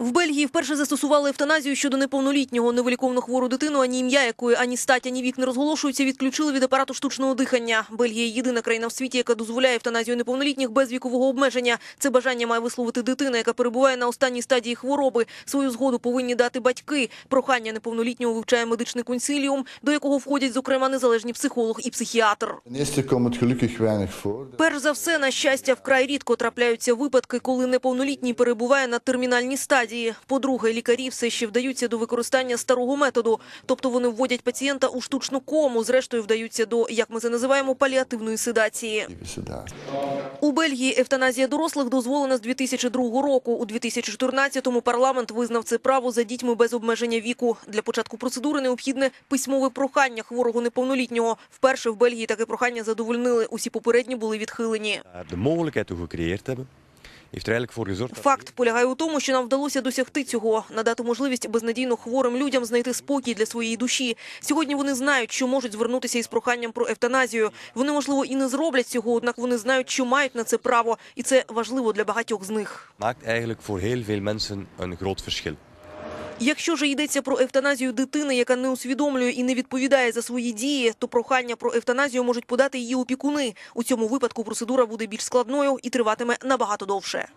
В Бельгії вперше застосували евтаназію щодо неповнолітнього невиліковно хвору дитину, ані ім'я якої ані стать, ані вік не розголошуються, відключили від апарату штучного дихання. Бельгія єдина країна в світі, яка дозволяє евтаназію неповнолітніх без вікового обмеження. Це бажання має висловити дитина, яка перебуває на останній стадії хвороби. Свою згоду повинні дати батьки. Прохання неповнолітнього вивчає медичний консиліум, до якого входять, зокрема, незалежні психолог і психіатр. Перш за все, на щастя, вкрай рідко трапляються випадки, коли неповнолітній перебуває на термінальній стадії. По-друге, лікарі все ще вдаються до використання старого методу, тобто вони вводять пацієнта у штучну кому, зрештою вдаються до, як ми це називаємо, паліативної седації. У Бельгії евтаназія дорослих дозволена з 2002 року. У 2014-му парламент визнав це право за дітьми без обмеження віку. Для початку процедури необхідне письмове прохання хворого неповнолітнього. Вперше в Бельгії таке прохання задовольнили. Усі попередні були відхилені. de mogelijkheid gecreëerd hebben, Факт полягає у тому, що нам вдалося досягти цього, надати можливість безнадійно хворим людям знайти спокій для своєї душі. Сьогодні вони знають, що можуть звернутися із проханням про евтаназію. Вони можливо і не зроблять цього, однак вони знають, що мають на це право, і це важливо для багатьох з них. maakt eigenlijk voor heel veel mensen een groot verschil. Якщо ж йдеться про евтаназію дитини, яка не усвідомлює і не відповідає за свої дії, то прохання про евтаназію можуть подати її опікуни. У цьому випадку процедура буде більш складною і триватиме набагато довше.